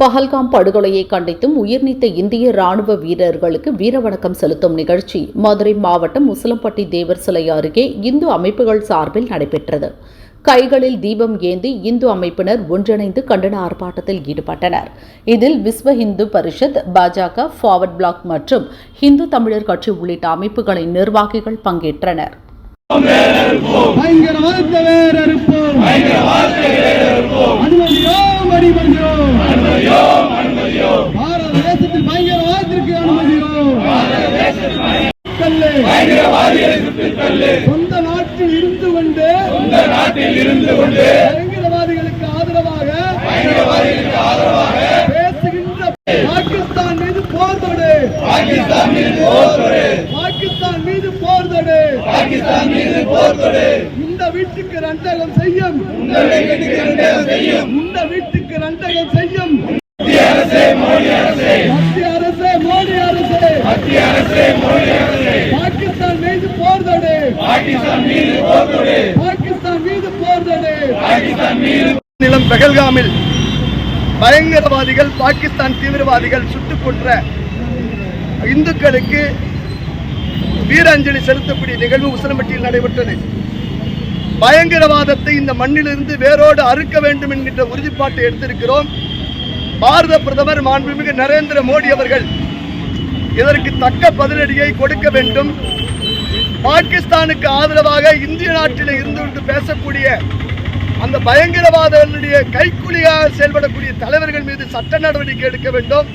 பஹல்காம் படுகொலையை கண்டித்தும் உயிர்நீத்த இந்திய ராணுவ வீரர்களுக்கு வீரவணக்கம் செலுத்தும் நிகழ்ச்சி மதுரை மாவட்டம் முசலம்பட்டி தேவர் சிலை அருகே இந்து அமைப்புகள் சார்பில் நடைபெற்றது. கைகளில் தீபம் ஏந்தி இந்து அமைப்பினர் ஒன்றிணைந்து கண்டன ஆர்ப்பாட்டத்தில் ஈடுபட்டனர். இதில் விஸ்வ இந்து பரிஷத் பாஜக ஃபார்வர்ட் பிளாக் மற்றும் இந்து தமிழர் கட்சி உள்ளிட்ட அமைப்புகளின் நிர்வாகிகள் பங்கேற்றனர். பயங்கரவாதத்தை பாரத தேசத்தில் பயங்கரவாதத்திற்கு அனுமதியோம். கல்லு. சொந்த நாட்டில் இருந்து கொண்டு பயங்கரவாதிகளுக்கு ஆதரவாக பேசுகின்ற பாகிஸ்தான் மீது போர் தொடு பாகிஸ்தான் மீது போர் தொடு இந்த வீட்டுக்கு ரண்டகம் செய்யும். இந்த வீட்டுக்கு ரண்டகம் செய்யும். மத்திய அரசே பாகிஸ்தான் மீது போர் தொடு பாகிஸ்தான் மீது போர் தொடு நிலம் பெகல்காமில் பயங்கரவாதிகள் பாகிஸ்தான் தீவிரவாதிகள் சுட்டுக் கொன்ற இந்துக்களுக்கு வீராஞ்சலி செலுத்தக்கூடிய நிகழ்வு உசிலம்பட்டியில் நடைபெற்றது. பயங்கரவாதத்தை இந்த மண்ணிலிருந்து வேரோடு அறுக்க வேண்டும் என்கின்ற உறுதிப்பாட்டை எடுத்திருக்கிறோம். பாரத பிரதமர் மாண்புமிகு நரேந்திர மோடி அவர்கள் இதற்கு தக்க பதிலடியை கொடுக்க வேண்டும்? பாகிஸ்தானுக்கு ஆதரவாக இந்திய நாட்டில் இருந்து கொண்டு பேசக்கூடிய அந்த பயங்கரவாதிகளுடைய கைக்கூலியாக செயல்படக்கூடிய தலைவர்கள் மீது சட்ட நடவடிக்கை எடுக்க வேண்டும்.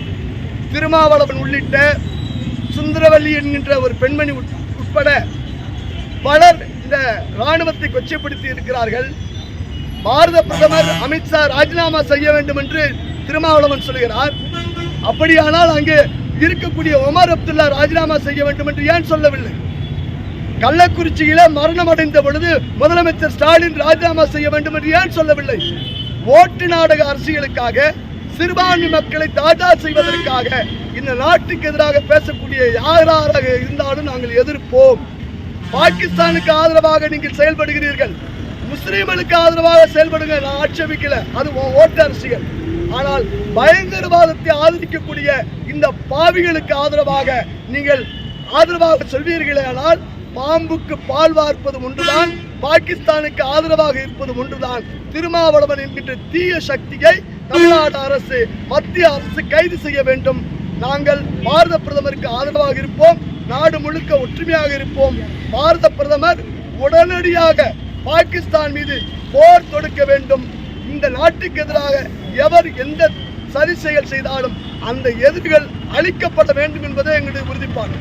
திருமாவளவன் உள்ளிட்ட சுந்தரவல்லி என்கின்ற ஒரு பெண்மணி உட்- உட்பட பலர் இந்த ராணுவத்தை கொச்சைப்படுத்தி இருக்கிறார்கள். பாரத பிரதமர் அமித்ஷா ராஜினாமா செய்ய வேண்டும் என்று திருமாவளவன் சொல்கிறார். அப்படியானால் அங்கே இருக்கக்கூடிய ஒமர் அப்துல்லா ராஜினாமா செய்ய வேண்டும் என்று ஏன் சொல்லவில்லை? கள்ளக்குறிச்சியில மரணம் அடைந்த பொழுது முதலமைச்சர் ஸ்டாலின் ராஜினாமா செய்ய வேண்டும் என்று ஏன் சொல்லவில்லை? ஓட்டு நாடக அரசியலுக்காக சிறுபான்மை மக்களை தாஜா செய்வதற்காக இந்த நாட்டுக்கு எதிராக பேசக்கூடிய யாராக இருந்தாலும் நாங்கள் எதிர்ப்போம். பாகிஸ்தானுக்கு ஆதரவாக நீங்கள் செயல்படுகிறீர்கள். முஸ்லீம்களுக்கு ஆதரவாக செயல்படுங்க நான் ஆட்சேபிக்கல. அது ஓட்டு அரசியல். ஆனால் பயங்கரவாதத்தை ஆதரிக்கக்கூடிய இந்த பாவிகளுக்கு ஆதரவாக நீங்கள் ஆதரவாக சொல்வீர்களே ஆனால் பாம்புக்கு பால் வார்ப்பது ஒன்றுதான் பாகிஸ்தானுக்கு ஆதரவாக இருப்பது ஒன்றுதான். திருமாவளவன் என்கின்ற தீய சக்தியை தமிழ்நாடு அரசு மத்திய அரசு கைது செய்ய வேண்டும். நாங்கள் பாரத பிரதமருக்கு ஆதரவாக இருப்போம் நாடு முழுக்க ஒற்றுமையாக இருப்போம். பாரத பிரதமர் உடனடியாக பாகிஸ்தான் மீது போர் தொடுக்க வேண்டும். இந்த நாட்டுக்கு எதிராக எவர் எந்த சரி செயல் செய்தாலும் அந்த எதிரிகள் அழிக்கப்பட வேண்டும் என்பதே எங்களுடைய உறுதிப்பாடு.